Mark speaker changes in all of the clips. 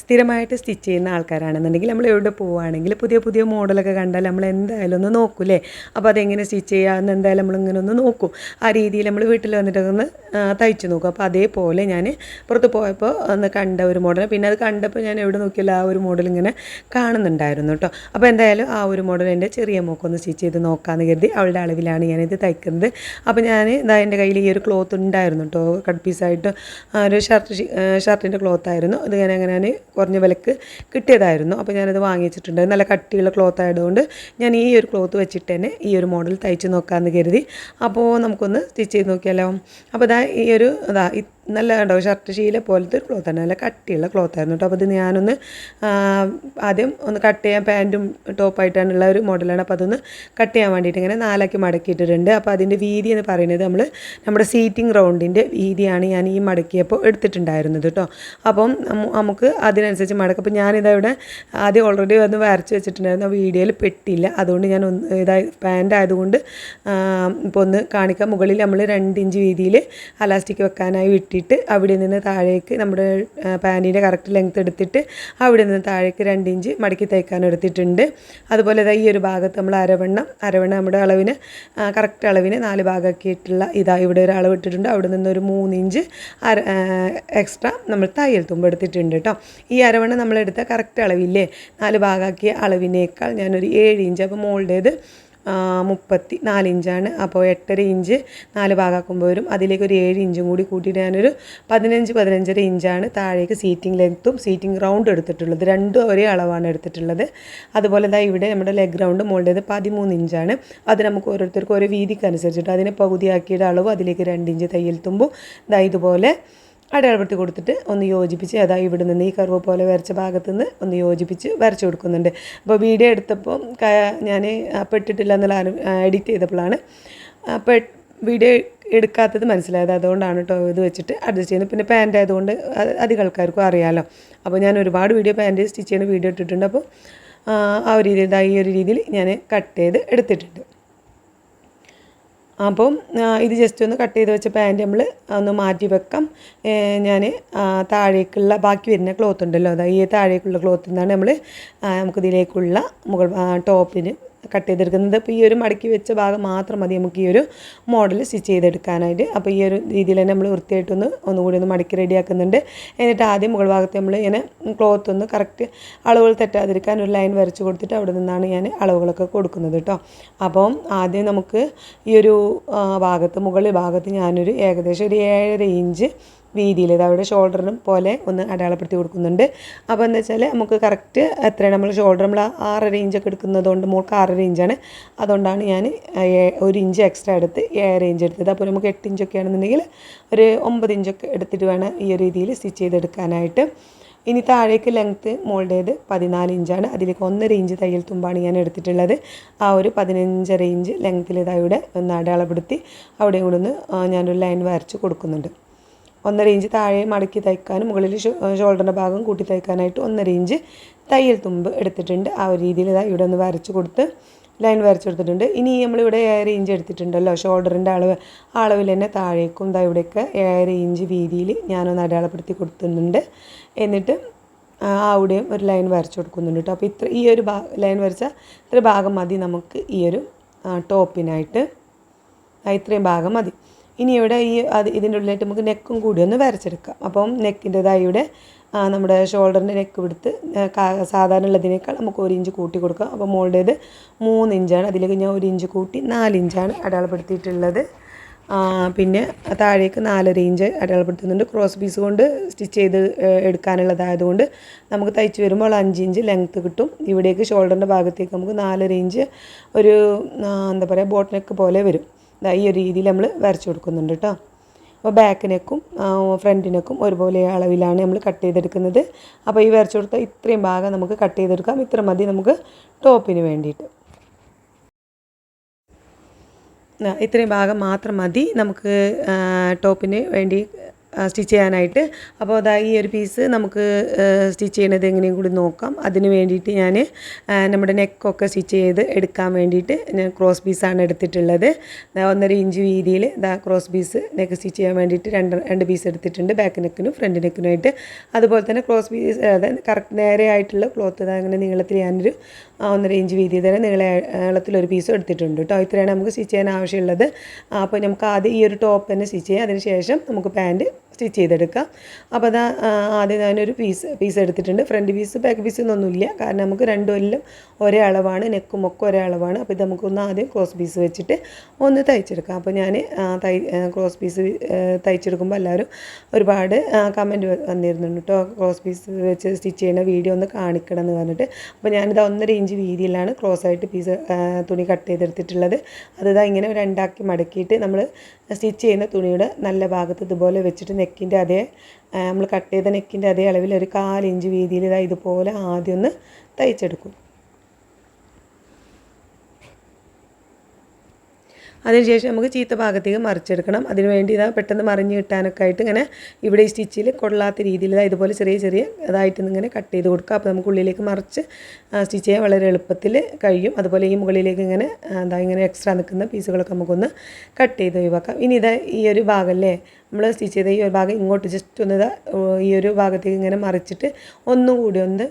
Speaker 1: സ്ഥിരമായിട്ട് സ്റ്റിച്ച് ചെയ്യുന്ന ആൾക്കാരാണെന്നുണ്ടെങ്കിൽ നമ്മൾ എവിടെ പോവുകയാണെങ്കിൽ പുതിയ പുതിയ മോഡലൊക്കെ കണ്ടാൽ നമ്മൾ എന്തായാലും ഒന്ന് നോക്കൂലേ അപ്പോൾ അതെങ്ങനെ സ്റ്റിച്ച് ചെയ്യാമെന്ന് എന്തായാലും നമ്മളിങ്ങനെ ഒന്ന് നോക്കും. ആ രീതിയിൽ നമ്മൾ വീട്ടിൽ വന്നിട്ട് ഒന്ന് തയ്ച്ച് നോക്കും. അപ്പോൾ അതേപോലെ ഞാൻ പുറത്ത് പോയപ്പോൾ ഒന്ന് കണ്ട ഒരു മോഡൽ. പിന്നെ അത് കണ്ടപ്പോൾ ഞാൻ എവിടെ നോക്കിയാലും ആ ഒരു മോഡൽ ഇങ്ങനെ കാണുന്നുണ്ടായിരുന്നു കേട്ടോ. അപ്പോൾ എന്തായാലും ആ ഒരു മോഡൽ എന്റെ ചെറിയ മോക്കൊന്ന് സ്റ്റിച്ച് ചെയ്ത് നോക്കാമെന്ന് കരുതി അവളുടെ അളവിലാണ് ഞാനിത് തയ്ക്കുന്നത്. അപ്പോൾ ഞാൻ ഇതാ എന്റെ കയ്യിൽ ഈ ഒരു ക്ലോത്ത് ഉണ്ടായിരുന്നു കേട്ടോ. കട്ട് പീസായിട്ട് ഒരു ഷർട്ട് ഷർട്ടിന്റെ ക്ലോത്ത് ആയിരുന്നു ഇത് ഞാൻ അങ്ങനെ കുറഞ്ഞ വിലക്ക് കിട്ടിയതായിരുന്നു. അപ്പോൾ ഞാനത് വാങ്ങിച്ചിട്ടുണ്ട്. നല്ല കട്ടിയുള്ള ക്ലോത്ത് ആയതുകൊണ്ട് ഞാൻ ഈ ഒരു ക്ലോത്ത് വെച്ചിട്ട് തന്നെ ഈ ഒരു മോഡൽ തയ്ച്ച് നോക്കാമെന്ന് കരുതി. അപ്പോൾ നമുക്കൊന്ന് സ്റ്റിച്ച് ചെയ്ത് നോക്കിയാലോ? അപ്പോൾ ഇതാ ഈ ഒരു ഇതാ നല്ല കണ്ടോ? ഷർട്ട് ശീല പോലത്തെ ഒരു ക്ലോത്താണ് നല്ല കട്ടിയുള്ള ക്ലോത്ത് ആയിരുന്നു കേട്ടോ. അപ്പോൾ ഇത് ഞാനൊന്ന് ആദ്യം ഒന്ന് കട്ട് ചെയ്യാൻ പാന്റും ടോപ്പായിട്ടാണുള്ള ഒരു മോഡലാണ് അപ്പോൾ അതൊന്ന് കട്ട് ചെയ്യാൻ വേണ്ടിയിട്ട് ഇങ്ങനെ നാലാക്കി മടക്കിയിട്ടിട്ടുണ്ട്. അപ്പോൾ അതിന്റെ വീതി എന്ന് പറയുന്നത് നമ്മൾ നമ്മുടെ സീറ്റിംഗ് റൗണ്ടിന്റെ വീതിയാണ് ഞാൻ ഈ മടക്കിയപ്പോൾ എടുത്തിട്ടുണ്ടായിരുന്നത് കേട്ടോ. അപ്പം നമുക്ക് അതിനനുസരിച്ച് മടക്കും. അപ്പോൾ ഞാനിതാ ഇവിടെ ആദ്യം ഓൾറെഡി ഒന്ന് വരച്ച് വെച്ചിട്ടുണ്ടായിരുന്നു. വീഡിയോയിൽ പെട്ടില്ല. അതുകൊണ്ട് ഞാൻ ഒന്ന് ഇതായി പാന്റ് ആയതുകൊണ്ട് ഇപ്പോൾ ഒന്ന് കാണിക്കാം. മുകളിൽ നമ്മൾ രണ്ട് ഇഞ്ച് വീതിയിൽ അലാസ്റ്റിക് വെക്കാനായി വിട്ടിട്ട് അവിടെ നിന്ന് താഴേക്ക് നമ്മുടെ പാന്റിന്റെ കറക്റ്റ് ലെങ്ത് എടുത്തിട്ട് അവിടെ നിന്ന് താഴേക്ക് രണ്ട് ഇഞ്ച് മടക്കി തയ്ക്കാൻ എടുത്തിട്ടുണ്ട്. അതുപോലെ ഇതാ ഈ ഒരു ഭാഗത്ത് നമ്മൾ അരവണ്ണം അരവണ്ണം നമ്മുടെ അളവിന് കറക്റ്റ് അളവിന് നാല് ഭാഗമാക്കിയിട്ടുള്ള ഇതാ ഇവിടെ ഒരു അളവ് ഇട്ടിട്ടുണ്ട് അവിടെ നിന്ന് ഒരു മൂന്ന് ഇഞ്ച് അര എക്സ്ട്രാ നമ്മൾ തയ്യൽ തുമ്പ് എടുത്തിട്ടുണ്ട് കേട്ടോ ഈ അരവണ്ണം നമ്മളെടുത്ത കറക്റ്റ് അളവില്ലേ? നാല് ഭാഗമാക്കിയ അളവിനേക്കാൾ ഞാനൊരു ഏഴ് ഇഞ്ച് അപ്പോൾ മോളുടേത് മുപ്പത്തി നാലിഞ്ചാണ് അപ്പോൾ എട്ടര ഇഞ്ച് നാല് ഭാഗമാക്കുമ്പോൾ വരും. അതിലേക്ക് ഒരു ഏഴ് ഇഞ്ചും കൂടി കൂട്ടിയിട്ട് ഞാനൊരു പതിനഞ്ച് പതിനഞ്ചര ഇഞ്ചാണ് താഴേക്ക് സീറ്റിംഗ് ലെങ്ത്തും സീറ്റിംഗ് റൗണ്ട് എടുത്തിട്ടുള്ളത്. രണ്ടും ഒരേ അളവാണ് എടുത്തിട്ടുള്ളത്. അതുപോലെ ദാ ഇവിടെ നമ്മുടെ ലെഗ് റൗണ്ട് മോളുടേത് പതിമൂന്ന് ഇഞ്ചാണ്. അത് നമുക്ക് ഓരോരുത്തർക്കും ഓരോ വീതിക്ക് അനുസരിച്ചിട്ട് അതിനെ പകുതിയാക്കിയുടെ അളവ് അതിലേക്ക് രണ്ട് ഇഞ്ച് തയ്യൽ തുമ്പും ദാ ഇതുപോലെ അടയാളപ്പെടുത്തി കൊടുത്തിട്ട് ഒന്ന് യോജിപ്പിച്ച് അതാ ഇവിടെ നിന്ന് ഈ കർവ് പോലെ വരച്ച ഭാഗത്ത് നിന്ന് ഒന്ന് യോജിപ്പിച്ച് വരച്ചു കൊടുക്കുന്നുണ്ട്. അപ്പോൾ വീഡിയോ എടുത്തപ്പോൾ ഞാൻ പെട്ടിട്ടില്ല എന്നുള്ള എഡിറ്റ് ചെയ്തപ്പോഴാണ് പെ വീഡിയോ എടുക്കാത്തത് മനസ്സിലായത്. അതുകൊണ്ടാണ് കേട്ടോ ഇത് വെച്ചിട്ട് അഡ്ജസ്റ്റ് ചെയ്യുന്നത്. പിന്നെ പാന്റ് ആയതുകൊണ്ട് അധികം ആൾക്കാർക്കും അറിയാമല്ലോ അപ്പോൾ ഞാൻ ഒരുപാട് വീഡിയോ പാന്റ് സ്റ്റിച്ച് ചെയ്യുന്ന വീഡിയോ ഇട്ടിട്ടുണ്ട്. അപ്പോൾ ആ, ഒരു രീതിയിൽ ഈ ഒരു രീതിയിൽ ഞാൻ കട്ട് ചെയ്ത് എടുത്തിട്ടുണ്ട്. അപ്പം ഇത് ജസ്റ്റ് ഒന്ന് കട്ട് ചെയ്ത് വെച്ച പാന്റ് നമ്മൾ ഒന്ന് മാറ്റി വെക്കാം. ഞാൻ താഴേക്കുള്ള ബാക്കി വരുന്ന ക്ലോത്ത് ഉണ്ടല്ലോ അതായത് ഈ താഴേക്കുള്ള ക്ലോത്തിൽ നിന്നാണ് നമ്മൾ നമുക്കിതിലേക്കുള്ള മുകൾ ടോപ്പിന് കട്ട് ചെയ്തെടുക്കുന്നത്. അപ്പോൾ ഈ ഒരു മടക്കി വെച്ച ഭാഗം മാത്രം മതി നമുക്ക് ഈ ഒരു മോഡൽ സ്റ്റിച്ച് ചെയ്തെടുക്കാനായിട്ട്. അപ്പോൾ ഈ ഒരു രീതിയിൽ തന്നെ നമ്മൾ വൃത്തിയായിട്ടൊന്ന് ഒന്നുകൂടി ഒന്ന് മടക്കി റെഡിയാക്കുന്നുണ്ട് എന്നിട്ട് ആദ്യം മുകൾ ഭാഗത്ത് നമ്മൾ ഇങ്ങനെ ക്ലോത്ത് ഒന്ന് കറക്റ്റ് അളവുകൾ തെറ്റാതിരിക്കാൻ ഒരു ലൈൻ വരച്ച് കൊടുത്തിട്ട് അവിടെ നിന്നാണ് ഞാൻ അളവുകളൊക്കെ കൊടുക്കുന്നത് കേട്ടോ അപ്പോൾ ആദ്യം നമുക്ക് ഈ ഒരു ഭാഗത്ത് മുകളിൽ ഭാഗത്ത് ഞാനൊരു ഏകദേശം ഒരു ഏഴര ഇഞ്ച് വീതിയിൽ അവിടെ ഷോൾഡറിനും പോലെ ഒന്ന് അടയാളപ്പെടുത്തി കൊടുക്കുന്നുണ്ട്. അപ്പോൾ എന്താ വെച്ചാൽ നമുക്ക് കറക്റ്റ് എത്രയാണ് നമ്മൾ ഷോൾഡർ നമ്മൾ ആറര ഇഞ്ചൊക്കെ എടുക്കുന്നതുകൊണ്ട് മോൾക്ക് ആറര ഇഞ്ചാണ് അതുകൊണ്ടാണ് ഞാൻ ഒരു ഇഞ്ച് എക്സ്ട്രാ എടുത്ത് ഏഴര ഇഞ്ച് എടുത്തത്. അപ്പോൾ നമുക്ക് എട്ട് ഇഞ്ചൊക്കെ ആണെന്നുണ്ടെങ്കിൽ ഒരു ഒമ്പത് ഇഞ്ചൊക്കെ എടുത്തിട്ട് വേണം ഈ ഒരു രീതിയിൽ സ്റ്റിച്ച് ചെയ്തെടുക്കാനായിട്ട്. ഇനി താഴേക്ക് ലെങ്ത്ത് മോളുടേത് പതിനാല് ഇഞ്ചാണ് അതിലേക്ക് ഒന്നര ഇഞ്ച് തയ്യൽ തുമ്പാണ് ഞാൻ എടുത്തിട്ടുള്ളത്. ആ ഒരു പതിനഞ്ചര ഇഞ്ച് ലെങ്ത്തിൽ ഇതാ ഒന്ന് അടയാളപ്പെടുത്തി അവിടെയും കൂടെ ഒന്ന് ഞാനൊരു ലൈൻ വരച്ച് കൊടുക്കുന്നുണ്ട്. ഒന്നര ഇഞ്ച് താഴെ മടക്കി തയ്ക്കാനും മുകളിൽ ഷോൾഡറിന്റെ ഭാഗം കൂട്ടി തയ്ക്കാനായിട്ട് ഒന്നര ഇഞ്ച് തയ്യൽ തുമ്പ് എടുത്തിട്ടുണ്ട്. ആ ഒരു രീതിയിൽ ഇതാ ഇവിടെ ഒന്ന് വരച്ച് കൊടുത്ത് ലൈൻ വരച്ച് കൊടുത്തിട്ടുണ്ട്. ഇനി നമ്മളിവിടെ ഏഴര ഇഞ്ച് എടുത്തിട്ടുണ്ടല്ലോ. ഷോൾഡറിന്റെ അളവ് അളവിൽ തന്നെ താഴേക്കും ഇതാ ഇവിടെയൊക്കെ ഏഴര ഇഞ്ച് വീതിയിൽ ഞാനൊന്ന് അടയാളപ്പെടുത്തി കൊടുത്തുന്നുണ്ട് എന്നിട്ട് അവിടെയും ഒരു ലൈൻ വരച്ച് കൊടുക്കുന്നുണ്ട് കേട്ടോ. അപ്പോൾ ഇത്ര ഈ ഒരു ഭാ ലൈൻ വരച്ച ഇത്ര ഭാഗം മതി നമുക്ക് ഈ ഒരു ടോപ്പിനായിട്ട്. ഇത്രയും ഭാഗം മതി. ഇനി ഇവിടെ ഈ അത് ഇതിന്റെ ഉള്ളിലായിട്ട് നമുക്ക് നെക്കും കൂടി ഒന്ന് വരച്ചെടുക്കാം. അപ്പം നെക്കിന്റെതായി ഇവിടെ നമ്മുടെ ഷോൾഡറിന്റെ നെക്ക് എടുത്ത് സാധാരണ ഉള്ളതിനേക്കാൾ നമുക്ക് ഒരു ഇഞ്ച് കൂട്ടി കൊടുക്കാം. അപ്പോൾ മോളുടേത് മൂന്ന് ഇഞ്ചാണ്. അതിലേക്ക് ഞാൻ ഒരു ഇഞ്ച് കൂട്ടി നാല് ഇഞ്ചാണ് അടയാളപ്പെടുത്തിയിട്ടുള്ളത്. പിന്നെ താഴേക്ക് നാലര ഇഞ്ച് അടയാളപ്പെടുത്തുന്നുണ്ട്. ക്രോസ് പീസ് കൊണ്ട് സ്റ്റിച്ച് ചെയ്ത് എടുക്കാനുള്ളതായതുകൊണ്ട് നമുക്ക് തയ്ച്ച് വരുമ്പോൾ അഞ്ച് ഇഞ്ച് ലെങ്ത്ത് കിട്ടും. ഇവിടേക്ക് ഷോൾഡറിന്റെ ഭാഗത്തേക്ക് നമുക്ക് നാലര ഇഞ്ച് ഒരു എന്താ പറയുക ബോട്ട് നെക്ക് പോലെ വരും. ഈ ഒരു രീതിയിൽ നമ്മൾ വരച്ച് കൊടുക്കുന്നുണ്ട് കേട്ടോ അപ്പോൾ ബാക്ക് നെക്കും ഫ്രണ്ട് നെക്കും ഒരുപോലെ അളവിലാണ് നമ്മൾ കട്ട് ചെയ്തെടുക്കുന്നത്. അപ്പോൾ ഈ വരച്ച് കൊടുത്ത ഇത്രയും ഭാഗം നമുക്ക് കട്ട് ചെയ്തെടുക്കാം. ഇത്ര മതി നമുക്ക് ടോപ്പിന് വേണ്ടിയിട്ട്. ഇത്രയും ഭാഗം മാത്രം മതി നമുക്ക് ടോപ്പിന് വേണ്ടി സ്റ്റിച്ച് ചെയ്യാനായിട്ട്. അപ്പോൾ അതാ ഈ ഒരു പീസ് നമുക്ക് സ്റ്റിച്ച് ചെയ്യണത് എങ്ങനെയും കൂടി നോക്കാം. അതിന് വേണ്ടിയിട്ട് ഞാൻ നമ്മുടെ നെക്കൊക്കെ സ്റ്റിച്ച് ചെയ്ത് എടുക്കാൻ വേണ്ടിയിട്ട് ഞാൻ ക്രോസ് പീസാണ് എടുത്തിട്ടുള്ളത്. ഒന്നര ഇഞ്ച് വീതിയിൽ ഇതാ ക്രോസ് പീസ് നെക്ക് സ്റ്റിച്ച് ചെയ്യാൻ വേണ്ടിയിട്ട് രണ്ട് രണ്ട് പീസ് എടുത്തിട്ടുണ്ട്. ബാക്ക് നെക്കിനും ഫ്രണ്ട് നെക്കിനുമായിട്ട് അതുപോലെ തന്നെ ക്രോസ് പീസ് അതായത് കറക്റ്റ് നേരെയായിട്ടുള്ള ക്ലോത്ത് ഇതാ അങ്ങനെ നീളത്തിൽ ഞാനൊരു ഒന്നര ഇഞ്ച് വീതി തന്നെ നീളത്തിലൊരു പീസ് എടുത്തിട്ടുണ്ട് കേട്ടോ ഇത്രയാണ് നമുക്ക് സ്റ്റിച്ച് ചെയ്യാൻ ആവശ്യമുള്ളത്. അപ്പോൾ നമുക്ക് ആദ്യം ഈ ഒരു ടോപ്പ് തന്നെ സ്റ്റിച്ച് ചെയ്യാം. അതിന് ശേഷം നമുക്ക് പാന്റ് സ്റ്റിച്ച് ചെയ്തെടുക്കുക അപ്പോൾ അതാ ആദ്യം ഞാനൊരു പീസ് പീസ് എടുത്തിട്ടുണ്ട്. ഫ്രണ്ട് പീസ് ബാക്ക് പീസ് എന്നൊന്നുമില്ല. കാരണം നമുക്ക് രണ്ടും എല്ലാം ഒരേ അളവാണ്. നെക്കും ഒക്കെ ഒരേ അളവാണ്. അപ്പോൾ ഇത് നമുക്കൊന്ന് ആദ്യം ക്രോസ് പീസ് വെച്ചിട്ട് ഒന്ന് തയ്ച്ചെടുക്കാം. അപ്പോൾ ഞാൻ തൈ ക്രോസ് പീസ് തയ്ച്ചെടുക്കുമ്പോൾ എല്ലാവരും ഒരുപാട് കമന്റ് വന്നിരുന്നുണ്ട് കേട്ടോ. ക്രോസ് പീസ് വെച്ച് സ്റ്റിച്ച് ചെയ്യുന്ന വീഡിയോ ഒന്ന് കാണിക്കണം എന്ന് പറഞ്ഞിട്ട്. അപ്പോൾ ഞാനിത് ഒന്നര ഇഞ്ച് വീതിയിലാണ് ക്രോസ് ആയിട്ട് പീസ് തുണി കട്ട് ചെയ്തെടുത്തിട്ടുള്ളത്. അതിതാ ഇങ്ങനെ രണ്ടാക്കി മടക്കിയിട്ട് നമ്മൾ സ്റ്റിച്ച് ചെയ്യുന്ന തുണിയുടെ നല്ല ഭാഗത്ത് ഇതുപോലെ വെച്ചിട്ട് നെക്കിന്റെ അതേ നമ്മൾ കട്ട് ചെയ്ത നെക്കിന്റെ അതേ അളവിൽ ഒരു കാലിഞ്ച് വീതിയിൽ ഇതാ ഇതുപോലെ ആദ്യം ഒന്ന് തയ്ച്ചെടുക്കും. അതിനുശേഷം നമുക്ക് ചീത്ത ഭാഗത്തേക്ക് മറിച്ചെടുക്കണം. അതിന് വേണ്ടി ഇതാ പെട്ടെന്ന് മറിഞ്ഞ് കിട്ടാനൊക്കെ ആയിട്ട് ഇങ്ങനെ ഇവിടെ ഈ സ്റ്റിച്ചിൽ കൊള്ളാത്ത രീതിയിൽ ഇതാ ഇതുപോലെ ചെറിയ ചെറിയ ഇതായിട്ട് ഇങ്ങനെ കട്ട് ചെയ്ത് കൊടുക്കുക. അപ്പോൾ നമുക്ക് ഉള്ളിലേക്ക് മറിച്ച് സ്റ്റിച്ച് ചെയ്യാൻ വളരെ എളുപ്പത്തിൽ കഴിയും. അതുപോലെ ഈ മുകളിലേക്ക് ഇങ്ങനെ എന്താ ഇങ്ങനെ എക്സ്ട്രാ നിൽക്കുന്ന പീസുകളൊക്കെ നമുക്കൊന്ന് കട്ട് ചെയ്ത് ഒഴിവാക്കാം. ഇനി ഇതാ ഈ ഒരു ഭാഗമല്ലേ? നമ്മൾ സ്റ്റിച്ച് ചെയ്ത ഈ ഒരു ഭാഗം ഇങ്ങോട്ട് ജസ്റ്റ് ഒന്ന് ഈ ഒരു ഭാഗത്തേക്ക് ഇങ്ങനെ മറിച്ചിട്ട് ഒന്നും കൂടി ഒന്ന്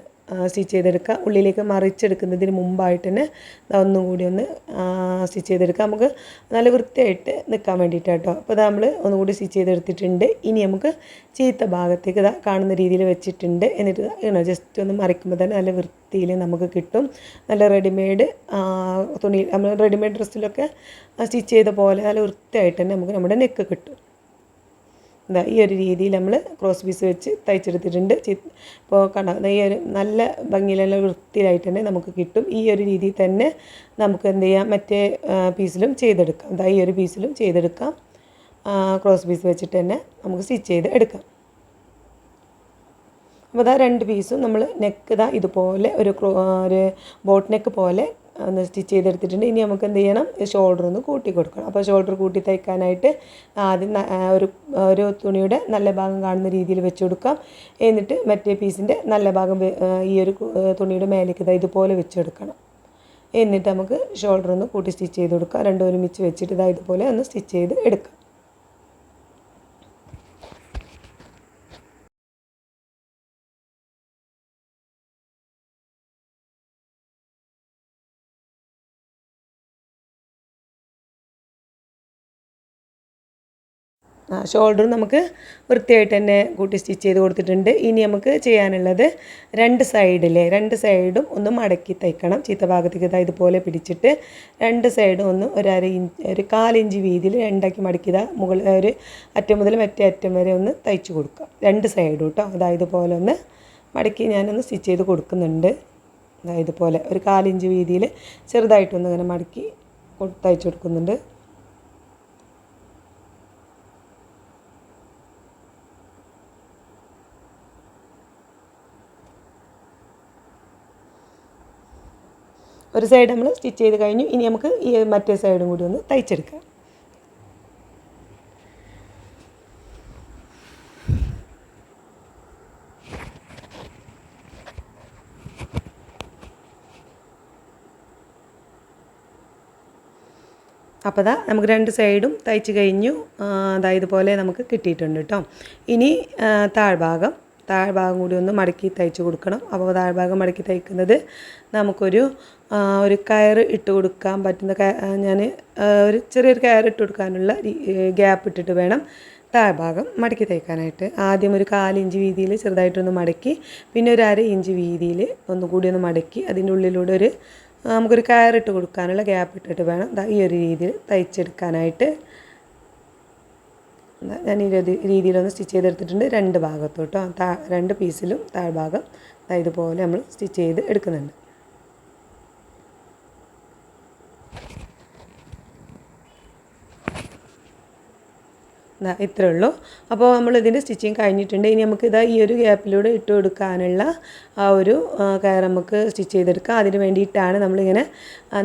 Speaker 1: സ്റ്റിച്ച് ചെയ്തെടുക്കുക. ഉള്ളിലേക്ക് മറിച്ചെടുക്കുന്നതിന് മുമ്പായിട്ട് തന്നെ ഒന്നും കൂടി ഒന്ന് സ്റ്റിച്ച് ചെയ്തെടുക്കുക. നമുക്ക് നല്ല വൃത്തിയായിട്ട് നിൽക്കാൻ വേണ്ടിയിട്ട് കേട്ടോ. അപ്പോൾ നമ്മൾ ഒന്നും കൂടി സ്റ്റിച്ച് ചെയ്തെടുത്തിട്ടുണ്ട്. ഇനി നമുക്ക് ചീത്ത ഭാഗത്തേക്ക് ഇതാ കാണുന്ന രീതിയിൽ വെച്ചിട്ടുണ്ട്. എന്നിട്ട് ഇതാ ഇങ്ങനെ ജസ്റ്റ് ഒന്ന് മറിക്കുമ്പോൾ തന്നെ നല്ല വൃത്തിയിൽ നമുക്ക് കിട്ടും. നല്ല റെഡിമെയ്ഡ് തുണി നമ്മൾ റെഡിമെയ്ഡ് ഡ്രസ്സിലൊക്കെ സ്റ്റിച്ച് ചെയ്ത പോലെ നല്ല വൃത്തിയായിട്ട് തന്നെ നമുക്ക് നമ്മുടെ നെക്ക് കിട്ടും. എന്താ ഈ ഒരു രീതിയിൽ നമ്മൾ ക്രോസ് പീസ് വെച്ച് തയ്ച്ചെടുത്തിട്ടുണ്ട്. ഇപ്പോൾ കണ്ട ഈ ഒരു നല്ല ഭംഗിയിലുള്ള വൃത്തിയിലായിട്ട് തന്നെ നമുക്ക് കിട്ടും. ഈ ഒരു രീതിയിൽ തന്നെ നമുക്ക് എന്ത് ചെയ്യാം മറ്റേ പീസിലും ചെയ്തെടുക്കാം. ദാ ഈ ഒരു പീസിലും ചെയ്തെടുക്കാം. ക്രോസ് പീസ് വെച്ചിട്ട് തന്നെ നമുക്ക് സ്റ്റിച്ച് ചെയ്ത് എടുക്കാം. അപ്പോൾ ഇതാ രണ്ട് പീസും നമ്മൾ നെക്ക് ഇതാ ഇതുപോലെ ഒരു ക്രോ ഒരു ബോട്ട് നെക്ക് പോലെ ഒന്ന് സ്റ്റിച്ച് ചെയ്തെടുത്തിട്ടുണ്ട്. ഇനി നമുക്ക് എന്ത് ചെയ്യണം? ഷോൾഡർ ഒന്ന് കൂട്ടി കൊടുക്കണം. അപ്പോൾ ഷോൾഡർ കൂട്ടി തയ്ക്കാനായിട്ട് ആദ്യം ഒരു ഒരു തുണിയുടെ നല്ല ഭാഗം കാണുന്ന രീതിയിൽ വെച്ച് കൊടുക്കാം. എന്നിട്ട് മറ്റേ പീസിന്റെ നല്ല ഭാഗം ഈ ഒരു തുണിയുടെ മേലേക്ക് ഇതാ ഇതുപോലെ വെച്ചെടുക്കണം എന്നിട്ട് നമുക്ക് ഷോൾഡർ ഒന്ന് കൂട്ടി സ്റ്റിച്ച് ചെയ്ത് കൊടുക്കാം. രണ്ടും ഒരുമിച്ച് വെച്ചിട്ട് ഇതാ ഇതുപോലെ ഒന്ന് സ്റ്റിച്ച് ചെയ്ത് എടുക്കാം. ഷോൾഡർ നമുക്ക് വൃത്തിയായിട്ട് തന്നെ കൂട്ടി സ്റ്റിച്ച് ചെയ്ത് കൊടുത്തിട്ടുണ്ട്. ഇനി നമുക്ക് ചെയ്യാനുള്ളത് രണ്ട് സൈഡിലെ രണ്ട് സൈഡും ഒന്ന് മടക്കി തയ്ക്കണം. ചീത്ത ഭാഗത്തേക്ക് ഇതാ ഇതുപോലെ പിടിച്ചിട്ട് രണ്ട് സൈഡും ഒന്ന് ഒരു അര ഇഞ്ച് ഒരു കാലിഞ്ച് വീതിയിൽ രണ്ടാക്കി മടക്കിയതാ മുകളിൽ ഒരു അറ്റം മുതൽ മറ്റേ അറ്റം വരെ ഒന്ന് തയ്ച്ച് കൊടുക്കുക. രണ്ട് സൈഡും കേട്ടോ അതാ ഇതുപോലെ ഒന്ന് മടക്കി ഞാനൊന്ന് സ്റ്റിച്ച് ചെയ്ത് കൊടുക്കുന്നുണ്ട്. ഇതുപോലെ ഒരു കാലിഞ്ച് വീതിയിൽ ചെറുതായിട്ടൊന്ന് ഇങ്ങനെ മടക്കി തയ്ച്ച് കൊടുക്കുന്നുണ്ട്. ഒരു സൈഡ് നമ്മൾ സ്റ്റിച്ച് ചെയ്ത് കഴിഞ്ഞു. ഇനി നമുക്ക് ഈ മറ്റേ സൈഡും കൂടി ഒന്ന് തയ്ച്ചെടുക്കാം. അപ്പോൾ ദാ നമുക്ക് രണ്ട് സൈഡും തയ്ച്ച് കഴിഞ്ഞു. അതായത് പോലെ നമുക്ക് കിട്ടിയിട്ടുണ്ട് കേട്ടോ ഇനി താഴ്ഭാഗം. താഴ്ഭാഗം കൂടി ഒന്ന് മടക്കി തയ്ച്ച് കൊടുക്കണം. അപ്പോൾ താഴ്ഭാഗം മടക്കി തയ്ക്കുന്നത് നമുക്കൊരു ഒരു കയർ ഇട്ട് കൊടുക്കാൻ പറ്റുന്ന ഞാൻ ഒരു ചെറിയൊരു കയർ ഇട്ട് കൊടുക്കാനുള്ള ഗ്യാപ്പ് ഇട്ടിട്ട് വേണം താഴ്ഭാഗം മടക്കി തയ്ക്കാനായിട്ട്. ആദ്യം ഒരു കാലിഞ്ച് വീതിയിൽ ചെറുതായിട്ടൊന്ന് മടക്കി പിന്നെ ഒരു അര ഇഞ്ച് വീതിയിൽ ഒന്നുകൂടി ഒന്ന് മടക്കി അതിന്റെ ഉള്ളിലൂടെ ഒരു നമുക്കൊരു കയറിട്ട് കൊടുക്കാനുള്ള ഗ്യാപ്പ് ഇട്ടിട്ട് വേണം ഈ ഒരു രീതിയിൽ തയ്ച്ചെടുക്കാനായിട്ട്. ഞാൻ ഈ രീതിയിലൊന്ന് സ്റ്റിച്ച് ചെയ്തെടുത്തിട്ടുണ്ട് രണ്ട് ഭാഗത്തോട്ടോ. താ രണ്ട് പീസിലും താഴ്ഭാഗം. ഇതുപോലെ നമ്മൾ സ്റ്റിച്ച് ചെയ്ത് എടുക്കുന്നുണ്ട്. ഇത്രേ ഉള്ളൂ അപ്പോൾ നമ്മൾ ഇതിന്റെ സ്റ്റിച്ചിങ് കഴിഞ്ഞിട്ടുണ്ട്. ഇനി നമുക്ക് ഇതാ ഈ ഒരു ഗ്യാപ്പിലൂടെ ഇട്ട് കൊടുക്കാനുള്ള ആ ഒരു കയർ നമുക്ക് സ്റ്റിച്ച് ചെയ്തെടുക്കുക അതിന് വേണ്ടിയിട്ടാണ് നമ്മളിങ്ങനെ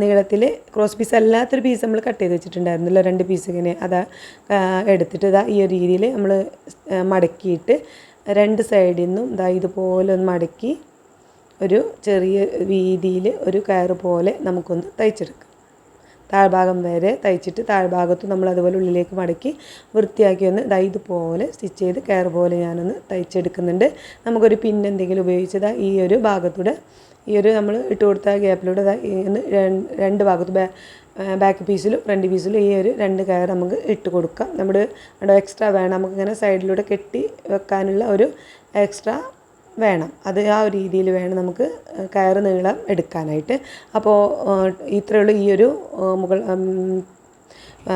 Speaker 1: നീളത്തിൽ ക്രോസ് പീസ് അല്ലാത്തൊരു പീസ് നമ്മൾ കട്ട് ചെയ്ത് വെച്ചിട്ടുണ്ടായിരുന്നല്ലോ. രണ്ട് പീസ് ഇങ്ങനെ അതാ എടുത്തിട്ട് ഇതാ ഈ ഒരു രീതിയിൽ നമ്മൾ മടക്കിയിട്ട് രണ്ട് സൈഡിൽ നിന്നും ഇതാ ഇതുപോലെ ഒന്ന് മടക്കി ഒരു ചെറിയ വീതിയിൽ ഒരു കയർ പോലെ നമുക്കൊന്ന് തയ്ച്ചെടുക്കാം. താഴ്ഭാഗം വരെ തയ്ച്ചിട്ട് താഴ്ഭാഗത്തും നമ്മൾ അതുപോലെ ഉള്ളിലേക്ക് മടക്കി വൃത്തിയാക്കി ഒന്ന് ദാ ഇതുപോലെ സ്റ്റിച്ച് ചെയ്ത് കയർ പോലെ ഞാനൊന്ന് തയ്ച്ചെടുക്കുന്നുണ്ട്. നമുക്കൊരു പിൻ എന്തെങ്കിലും ഉപയോഗിച്ചതാ ഈ ഒരു ഭാഗത്തൂടെ ഈ ഒരു നമ്മൾ ഇട്ട് കൊടുത്ത ഗ്യാപ്പിലൂടെ രണ്ട് ഭാഗത്ത് ബാക്ക് പീസിലും ഫ്രണ്ട് പീസിലും ഈ ഒരു രണ്ട് കയർ നമുക്ക് ഇട്ട് കൊടുക്കാം. നമ്മുടെ എക്സ്ട്രാ വേണം. നമുക്കിങ്ങനെ സൈഡിലൂടെ കെട്ടി വെക്കാനുള്ള ഒരു എക്സ്ട്രാ വേണം. അത് ആ ഒരു രീതിയിൽ വേണം നമുക്ക് കയറ് നീളം എടുക്കാനായിട്ട്. അപ്പോൾ ഇത്രയേ ഉള്ളൂ ഈ ഒരു മുകൾ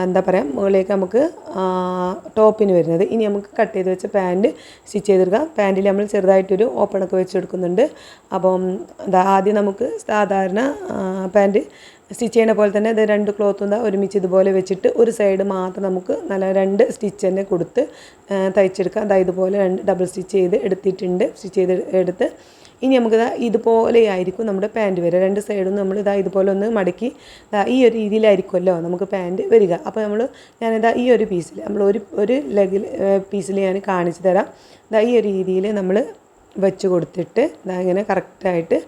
Speaker 1: എന്താ പറയുക മുകളിലേക്ക് നമുക്ക് ടോപ്പിന് വരുന്നത്. ഇനി നമുക്ക് കട്ട് ചെയ്ത് വെച്ച പാന്റ് സ്റ്റിച്ച് ചെയ്തെടുക്കാം. പാന്റിൽ നമ്മൾ ചെറുതായിട്ടൊരു ഓപ്പണൊക്കെ വെച്ചെടുക്കുന്നുണ്ട് അപ്പം എന്താ ആദ്യം നമുക്ക് സാധാരണ പാന്റ് സ്റ്റിച്ച് ചെയ്യണ പോലെ തന്നെ ഇത് രണ്ട് ക്ലോത്തും എന്താ ഒരുമിച്ച് ഇതുപോലെ വെച്ചിട്ട് ഒരു സൈഡ് മാത്രം നമുക്ക് നല്ല രണ്ട് സ്റ്റിച്ച് തന്നെ കൊടുത്ത് തയ്ച്ചെടുക്കാം. അതായത് ഇതുപോലെ രണ്ട് ഡബിൾ സ്റ്റിച്ച് ചെയ്ത് എടുത്തിട്ടുണ്ട്. സ്റ്റിച്ച് ചെയ്ത് എടുത്ത് ഇനി നമുക്ക് ഇതാ ഇതുപോലെ ആയിരിക്കും നമ്മുടെ പാന്റ് വരിക. രണ്ട് സൈഡും നമ്മൾ ഇതാ ഇതുപോലെ ഒന്ന് മടക്കി ഈ ഒരു രീതിയിലായിരിക്കുമല്ലോ നമുക്ക് പാന്റ് വരിക. അപ്പോൾ നമ്മൾ ഞാനിതാ ഈ ഒരു പീസിൽ നമ്മൾ ഒരു ഒരു ലെഗിൽ പീസിൽ ഞാൻ കാണിച്ചു തരാം. ഇതാ ഈ ഒരു രീതിയിൽ നമ്മൾ വെച്ച് കൊടുത്തിട്ട് ഇതാ ഇങ്ങനെ കറക്റ്റായിട്ട്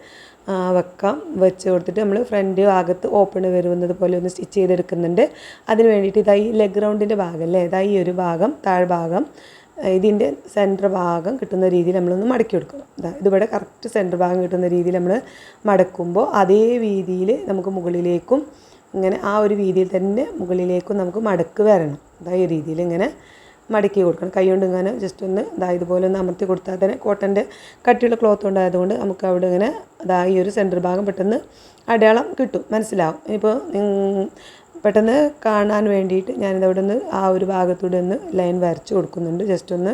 Speaker 1: വെക്കാം. വെച്ച് കൊടുത്തിട്ട് നമ്മൾ ഫ്രണ്ട് ഭാഗത്ത് ഓപ്പൺ വരുന്നത് പോലെ ഒന്ന് സ്റ്റിച്ച് ചെയ്തെടുക്കുന്നുണ്ട്. അതിന് വേണ്ടിയിട്ട് ഇതാ ഈ ലെഗ് റൗണ്ടിന്റെ ഭാഗം അല്ലേ? ഇതാ ഈ ഒരു ഭാഗം താഴ്ഭാഗം ഇതിന്റെ സെന്റർ ഭാഗം കിട്ടുന്ന രീതിയിൽ നമ്മളൊന്ന് മടക്കി കൊടുക്കണം. ഇതാ ഇതിവിടെ കറക്റ്റ് സെന്റർ ഭാഗം കിട്ടുന്ന രീതിയിൽ നമ്മൾ മടക്കുമ്പോൾ അതേ രീതിയിൽ നമുക്ക് മുകളിലേക്കും ഇങ്ങനെ ആ ഒരു രീതിയിൽ തന്നെ മുകളിലേക്കും നമുക്ക് മടക്ക് വരണം. ഇതാ ഈ രീതിയിൽ ഇങ്ങനെ മടക്കി കൊടുക്കണം. കൈ കൊണ്ട് ഇങ്ങനെ ജസ്റ്റ് ഒന്ന് ഇതാ ഇതുപോലെ ഒന്ന് അമർത്തി കൊടുത്താൽ തന്നെ കോട്ടന്റെ കട്ടിയുള്ള ക്ലോത്ത് ഉണ്ടായതുകൊണ്ട് നമുക്ക് അവിടെ ഇങ്ങനെ അതാ ഈ ഒരു സെന്റർ ഭാഗം പെട്ടെന്ന് അടയാളം കിട്ടും. മനസ്സിലാവും? ഇപ്പോൾ പെട്ടെന്ന് കാണാൻ വേണ്ടിയിട്ട് ഞാനിത് അവിടെ നിന്ന് ആ ഒരു ഭാഗത്തൂടെ ഒന്ന് ലൈൻ വരച്ച് കൊടുക്കുന്നുണ്ട്. ജസ്റ്റ് ഒന്ന്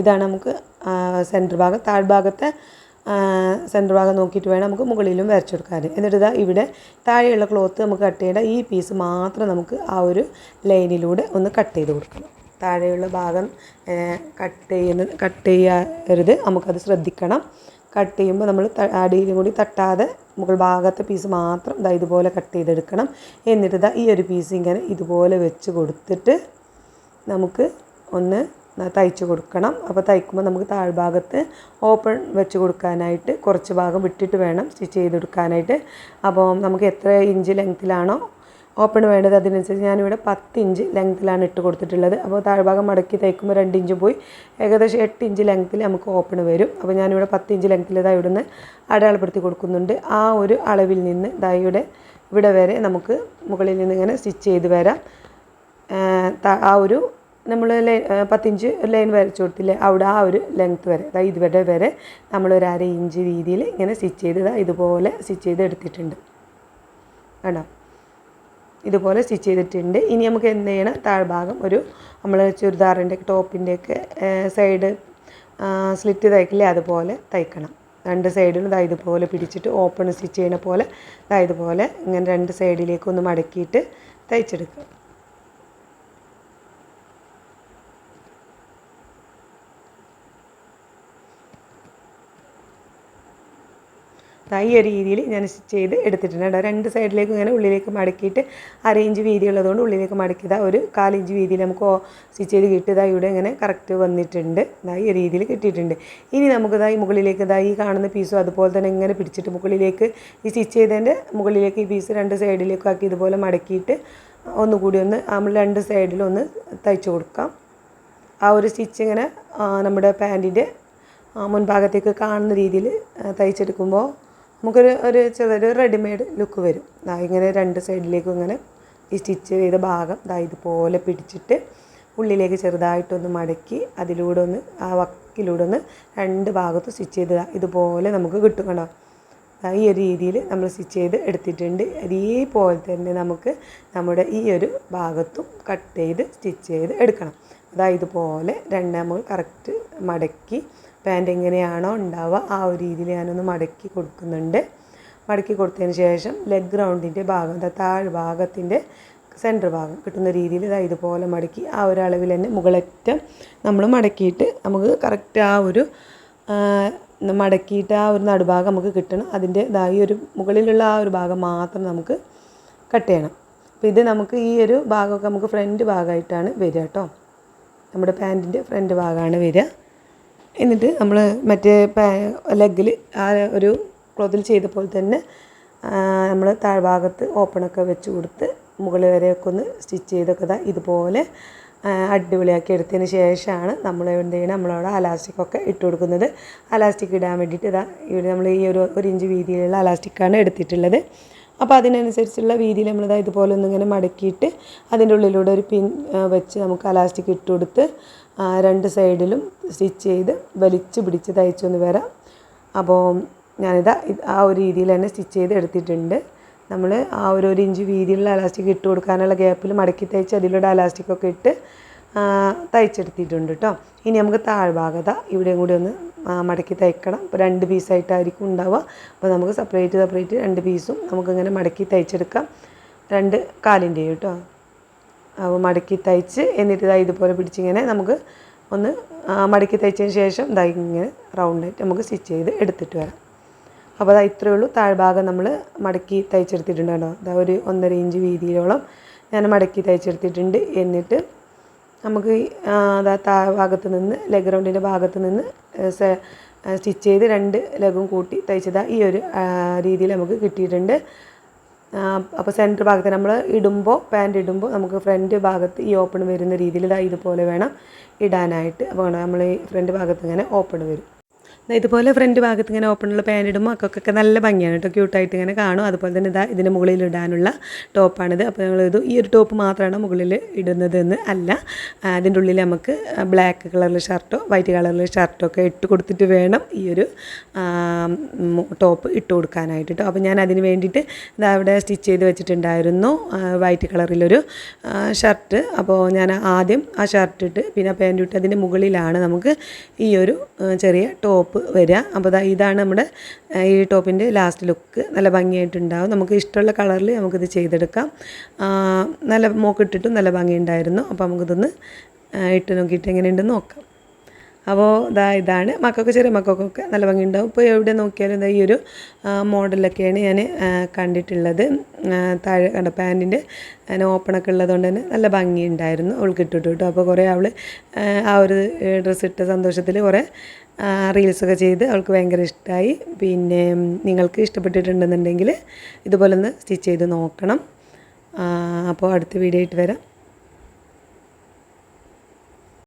Speaker 1: ഇതാണ് നമുക്ക് സെന്റർ ഭാഗം. താഴ്ഭാഗത്തെ സെന്റർ ഭാഗം നോക്കിയിട്ട് വേണം നമുക്ക് മുകളിലും വരച്ചെടുക്കാൻ എന്നിട്ട് ഇതാ ഇവിടെ താഴെയുള്ള ക്ലോത്ത് നമുക്ക് കട്ട് ചെയ്യേണ്ട ഈ പീസ് മാത്രം നമുക്ക് ആ ഒരു ലൈനിലൂടെ ഒന്ന് കട്ട് ചെയ്ത് കൊടുക്കണം. താഴെയുള്ള ഭാഗം കട്ട് ചെയ്യുന്നത് കട്ട് ചെയ്യരുത്. നമുക്കത് ശ്രദ്ധിക്കണം. കട്ട് ചെയ്യുമ്പോൾ നമ്മൾ അടിയിലും കൂടി തട്ടാതെ മുകൾ ഭാഗത്തെ പീസ് മാത്രം ഇതാ ഇതുപോലെ കട്ട് ചെയ്തെടുക്കണം. എന്നിട്ട് ഇതാ ഈ ഒരു പീസ് ഇങ്ങനെ ഇതുപോലെ വെച്ച് കൊടുത്തിട്ട് നമുക്ക് ഒന്ന് തയ്ച്ച് കൊടുക്കണം. അപ്പോൾ തയ്ക്കുമ്പോൾ നമുക്ക് താഴ്ഭാഗത്ത് ഓപ്പൺ വെച്ച് കൊടുക്കാനായിട്ട് കുറച്ച് ഭാഗം വിട്ടിട്ട് വേണം സ്റ്റിച്ച് ചെയ്തെടുക്കാനായിട്ട്. അപ്പോൾ നമുക്ക് എത്ര ഇഞ്ച് ലെങ്ത്തിലാണോ ഓപ്പൺ വേണ്ടത് അതിനനുസരിച്ച് ഞാനിവിടെ പത്ത് ഇഞ്ച് ലെങ്ത്തിലാണ് ഇട്ട് കൊടുത്തിട്ടുള്ളത്. അപ്പോൾ താഴ്ഭാഗം മടക്കി തയ്ക്കുമ്പോൾ രണ്ട് ഇഞ്ച് പോയി. ഏകദേശം എട്ട് ഇഞ്ച് ലെങ്ത്തിൽ നമുക്ക് ഓപ്പൺ വരും. അപ്പോൾ ഞാനിവിടെ പത്ത് ഇഞ്ച് ലെങ്ത്തിൽ ഇതാ ഇവിടുന്ന് അടയാളപ്പെടുത്തി കൊടുക്കുന്നുണ്ട്. ആ ഒരു അളവിൽ നിന്ന് ഇതാ ഇവിടെ വരെ നമുക്ക് മുകളിൽ നിന്ന് ഇങ്ങനെ സ്റ്റിച്ച് ചെയ്ത് വരാം. ആ ഒരു നമ്മൾ ലൈൻ പത്തിഞ്ച് ലൈൻ വരച്ചു കൊടുത്തില്ലേ അവിടെ ആ ഒരു ലെങ്ത്ത് വരെ അതായത് ഇതുവരെ വരെ നമ്മൾ ഒരു അര ഇഞ്ച് രീതിയിൽ ഇങ്ങനെ സ്റ്റിച്ച് ചെയ്ത് ഇതുപോലെ സ്റ്റിച്ച് ചെയ്ത് എടുത്തിട്ടുണ്ട് കണ്ടോ? ഇതുപോലെ സ്റ്റിച്ച് ചെയ്തിട്ടുണ്ട്. ഇനി നമുക്ക് എന്ത് ചെയ്യണം? താഴ്ഭാഗം ഒരു നമ്മൾ ചുരിദാറിന്റെ ടോപ്പിന്റെയൊക്കെ സൈഡ് സ്ലിറ്റ് തയ്ക്കില്ലേ അതുപോലെ തയ്ക്കണം. രണ്ട് സൈഡിലും ഇതാ ഇതുപോലെ പിടിച്ചിട്ട് ഓപ്പൺ സ്റ്റിച്ച് ചെയ്യണ പോലെ ഇതാ ഇതുപോലെ ഇങ്ങനെ രണ്ട് സൈഡിലേക്കൊന്ന് മടക്കിയിട്ട് തയ്ച്ചെടുക്കുക. ഈ ഒരു രീതിയിൽ ഞാൻ ചെയ്ത് എടുത്തിട്ടുണ്ട് കേട്ടോ. രണ്ട് സൈഡിലേക്കും ഇങ്ങനെ ഉള്ളിലേക്ക് മടക്കിയിട്ട് അര ഇഞ്ച് വീതി ഉള്ളതുകൊണ്ട് ഉള്ളിലേക്ക് മടക്കിയത് ഒരു കാലിഞ്ച് വീതിയിൽ നമുക്ക് സ്റ്റിച്ച് ചെയ്ത് കിട്ടിയതാ. ഇവിടെ ഇങ്ങനെ കറക്റ്റ് വന്നിട്ടുണ്ട്. ഈ രീതിയിൽ കിട്ടിയിട്ടുണ്ട്. ഇനി നമുക്ക് ഇതായി മുകളിലേക്ക് ഇതായി ഈ കാണുന്ന പീസും അതുപോലെ തന്നെ ഇങ്ങനെ പിടിച്ചിട്ട് മുകളിലേക്ക് ഈ സ്റ്റിച്ച് ചെയ്തതിന്റെ മുകളിലേക്ക് ഈ പീസ് രണ്ട് സൈഡിലേക്കും ആക്കി ഇതുപോലെ മടക്കിയിട്ട് ഒന്നുകൂടി ഒന്ന് നമ്മൾ രണ്ട് സൈഡിലും ഒന്ന് തയ്ച്ചു കൊടുക്കാം. ആ ഒരു സ്റ്റിച്ച് ഇങ്ങനെ നമ്മുടെ പാന്റിന്റെ മുൻഭാഗത്തേക്ക് കാണുന്ന രീതിയിൽ തയ്ച്ചെടുക്കുമ്പോൾ നമുക്കൊരു ഒരു ചെറിയൊരു റെഡിമെയ്ഡ് ലുക്ക് വരും. ഇങ്ങനെ രണ്ട് സൈഡിലേക്കും ഇങ്ങനെ ഈ സ്റ്റിച്ച് ചെയ്ത ഭാഗം ദാ ഇതുപോലെ പിടിച്ചിട്ട് ഉള്ളിലേക്ക് ചെറുതായിട്ടൊന്ന് മടക്കി അതിലൂടെ ഒന്ന് ആ വക്കിലൂടെ ഒന്ന് രണ്ട് ഭാഗത്തും സ്റ്റിച്ച് ചെയ്ത് ഇതുപോലെ നമുക്ക് കിട്ടും കണ്ടോ ഈ ഒരു രീതിയിൽ നമ്മൾ സ്റ്റിച്ച് ചെയ്ത് എടുത്തിട്ടുണ്ട്. അതേപോലെ തന്നെ നമുക്ക് നമ്മുടെ ഈ ഒരു ഭാഗത്തും കട്ട് ചെയ്ത് സ്റ്റിച്ച് ചെയ്ത് എടുക്കണം. അതാ ഇതുപോലെ രണ്ട് നമ്മൾ കറക്റ്റ് മടക്കി പാന്റ് എങ്ങനെയാണോ ഉണ്ടാവുക ആ ഒരു രീതിയിൽ ഞാനൊന്ന് മടക്കി കൊടുക്കുന്നുണ്ട്. മടക്കി കൊടുത്തതിന് ശേഷം ലെഗ് റൗണ്ടിന്റെ ഭാഗം താഴ് ഭാഗത്തിന്റെ സെന്റർ ഭാഗം കിട്ടുന്ന രീതിയിൽ ഇതാ ഇതുപോലെ മടക്കി ആ ഒരു അളവിൽ തന്നെ മുകളറ്റം നമ്മൾ മടക്കിയിട്ട് നമുക്ക് കറക്റ്റ് ആ ഒരു മടക്കിയിട്ട് ആ ഒരു നടുഭാഗം നമുക്ക് കിട്ടണം. അതിന്റെ ഇതായി ഒരു മുകളിലുള്ള ആ ഒരു ഭാഗം മാത്രം നമുക്ക് കട്ട് ചെയ്യണം. അപ്പോൾ ഇത് നമുക്ക് ഈ ഒരു ഭാഗമൊക്കെ നമുക്ക് ഫ്രണ്ട് ഭാഗമായിട്ടാണ് വരിക കേട്ടോ. നമ്മുടെ പാന്റിന്റെ ഫ്രണ്ട് ഭാഗമാണ് വരിക. എന്നിട്ട് നമ്മൾ മറ്റേ ലെഗിൽ ആ ഒരു ക്ലോത്തിൽ ചെയ്ത പോലെ തന്നെ നമ്മൾ താഴ്ഭാഗത്ത് ഓപ്പണൊക്കെ വെച്ച് കൊടുത്ത് മുകളിൽ വരെയൊക്കെ ഒന്ന് സ്റ്റിച്ച് ചെയ്തൊക്കെ ഇതാ ഇതുപോലെ അടിപൊളിയാക്കി എടുത്തതിന് ശേഷമാണ് നമ്മൾ എന്ത് ചെയ്യണം നമ്മളവിടെ അലാസ്റ്റിക്കൊക്കെ ഇട്ട് കൊടുക്കുന്നത്. അലാസ്റ്റിക് ഇടാൻ വേണ്ടിയിട്ട് ഇതാ ഇവിടെ നമ്മൾ ഈ ഒരു ഒരു ഇഞ്ച് വീതിയിലുള്ള അലാസ്റ്റിക്കാണ് എടുത്തിട്ടുള്ളത്. അപ്പോൾ അതിനനുസരിച്ചുള്ള വീതിയിൽ നമ്മളിതാ ഇതുപോലെ ഒന്നിങ്ങനെ മടക്കിയിട്ട് അതിന്റെ ഉള്ളിലൂടെ ഒരു പിൻ വെച്ച് നമുക്ക് അലാസ്റ്റിക് ഇട്ട് കൊടുത്ത് രണ്ട് സൈഡിലും സ്റ്റിച്ച് ചെയ്ത് വലിച്ച് പിടിച്ച് തയ്ച്ചൊന്ന് വരാം. അപ്പോൾ ഞാനിതാ ആ ഒരു രീതിയിൽ തന്നെ സ്റ്റിച്ച് ചെയ്ത് എടുത്തിട്ടുണ്ട്. നമ്മൾ ആ ഒരു ഒരു ഇഞ്ച് വീതിയിലുള്ള അലാസ്റ്റിക് ഇട്ട് കൊടുക്കാനുള്ള ഗ്യാപ്പിൽ മടക്കി തയ്ച്ച് അതിലൂടെ അലാസ്റ്റിക്കൊക്കെ ഇട്ട് തയ്ച്ചെടുത്തിട്ടുണ്ട് കേട്ടോ ഇനി നമുക്ക് താഴ്ഭാഗത ഇവിടെയും കൂടി ഒന്ന് മടക്കി തയ്ക്കണം. ഇപ്പോൾ രണ്ട് പീസായിട്ടായിരിക്കും ഉണ്ടാവുക. അപ്പോൾ നമുക്ക് സെപ്പറേറ്റ് സെപ്പറേറ്റ് രണ്ട് പീസും നമുക്കിങ്ങനെ മടക്കി തയ്ച്ചെടുക്കാം. രണ്ട് കാലിന്റെയും കേട്ടോ മടക്കി തയ്ച്ച് എന്നിട്ട് ഇതാ ഇതുപോലെ പിടിച്ചിങ്ങനെ നമുക്ക് ഒന്ന് മടക്കി തയ്ച്ചതിന് ശേഷം ഇതാ ഇങ്ങനെ റൗണ്ടായിട്ട് നമുക്ക് സ്റ്റിച്ച് ചെയ്ത് എടുത്തിട്ട് വരാം. അപ്പോൾ അതാ ഇത്രയേ ഉള്ളൂ. താഴ്ഭാഗം നമ്മൾ മടക്കി തയ്ച്ചെടുത്തിട്ടുണ്ട് കേട്ടോ. അതാ ഒരു ഒന്നര ഇഞ്ച് വീതിയിലോളം ഞാൻ മടക്കി തയ്ച്ചെടുത്തിട്ടുണ്ട്. എന്നിട്ട് നമുക്ക് അതാ താഴ്ഭാഗത്ത് നിന്ന് ലെഗ് റൗണ്ടിന്റെ ഭാഗത്ത് നിന്ന് സ്റ്റിച്ച് ചെയ്ത് രണ്ട് ലെഗും കൂട്ടി തയ്ച്ചതാ ഈ ഒരു രീതിയിൽ നമുക്ക് കിട്ടിയിട്ടുണ്ട്. അപ്പോൾ സെന്റർ ഭാഗത്ത് നമ്മൾ ഇടുമ്പോൾ പാന്റ് ഇടുമ്പോൾ നമുക്ക് ഫ്രണ്ട് ഭാഗത്ത് ഈ ഓപ്പൺ വരുന്ന രീതിയിൽ ഇതാ ഇതുപോലെ വേണം ഇടാനായിട്ട്. അപ്പോൾ നമ്മൾ ഈ ഫ്രണ്ട് ഭാഗത്ത് ഇങ്ങനെ ഓപ്പൺ വരും. ഇതുപോലെ ഫ്രണ്ട് ഭാഗത്ത് ഇങ്ങനെ ഓപ്പണുള്ള പാന്റ് ഇടുമ്പോൾ മക്കൾക്കൊക്കെ നല്ല ഭംഗിയാണ് കേട്ടോ. ക്യൂട്ടായിട്ട് ഇങ്ങനെ കാണും. അതുപോലെ തന്നെ ഇതാ ഇതിന്റെ മുകളിൽ ഇടാനുള്ള ടോപ്പാണിത് അപ്പോൾ ഞങ്ങൾ ഇത് ഈ ഒരു ടോപ്പ് മാത്രമാണ് മുകളിൽ ഇടുന്നത് എന്ന് അല്ല. അതിന്റെ ഉള്ളിൽ നമുക്ക് ബ്ലാക്ക് കളറിൽ ഷർട്ടോ വൈറ്റ് കളറിൽ ഷർട്ടോ ഒക്കെ ഇട്ട് കൊടുത്തിട്ട് വേണം ഈ ഒരു ടോപ്പ് ഇട്ട് കൊടുക്കാനായിട്ട് കേട്ടോ അപ്പോൾ ഞാൻ അതിന് വേണ്ടിയിട്ട് ഇതാ അവിടെ സ്റ്റിച്ച് ചെയ്ത് വെച്ചിട്ടുണ്ടായിരുന്നു. വൈറ്റ് കളറിലൊരു ഷർട്ട് അപ്പോൾ ഞാൻ ആദ്യം ആ ഷർട്ട് ഇട്ട് പിന്നെ പാന്റ് ഇട്ട് അതിന്റെ മുകളിലാണ് നമുക്ക് ഈ ഒരു ചെറിയ ടോപ്പ് വരിക. അപ്പോൾ ഇതാണ് നമ്മുടെ ഈ ടോപ്പിന്റെ ലാസ്റ്റ് ലുക്ക് നല്ല ഭംഗിയായിട്ടുണ്ടാവും. നമുക്ക് ഇഷ്ടമുള്ള കളറിൽ നമുക്കിത് ചെയ്തെടുക്കാം. നല്ല മോക്കിട്ടിട്ടും നല്ല ഭംഗിയുണ്ടായിരുന്നു. അപ്പോൾ നമുക്കിതൊന്ന് ഇട്ട് നോക്കിയിട്ട് എങ്ങനെയുണ്ടെന്ന് നോക്കാം. അപ്പോൾ ഇതാ ഇതാണ്. മക്കൾക്ക് ചെറിയ മക്കൾക്കൊക്കെ നല്ല ഭംഗിയുണ്ടാവും. ഇപ്പോൾ എവിടെ നോക്കിയാലും ഈ ഒരു മോഡലൊക്കെയാണ് ഞാൻ കണ്ടിട്ടുള്ളത്. താഴെ കണ്ട പാന്റിന്റെ അതിന് ഓപ്പണൊക്കെ ഉള്ളതുകൊണ്ട് തന്നെ നല്ല ഭംഗിയുണ്ടായിരുന്നു. അവൾക്ക് ഇട്ടിട്ട് കേട്ടോ. അപ്പോൾ കുറേ അവൾ ആ ഒരു ഡ്രസ്സ് ഇട്ട സന്തോഷത്തിൽ കുറേ റീൽസൊക്കെ ചെയ്ത് അവൾക്ക് ഭയങ്കര ഇഷ്ടമായി പിന്നെ നിങ്ങൾക്ക് ഇഷ്ടപ്പെട്ടിട്ടുണ്ടെന്നുണ്ടെങ്കിൽ ഇതുപോലെ ഒന്ന് സ്റ്റിച്ച് ചെയ്ത് നോക്കണം. അപ്പോൾ അടുത്ത വീഡിയോ ആയിട്ട് വരാം.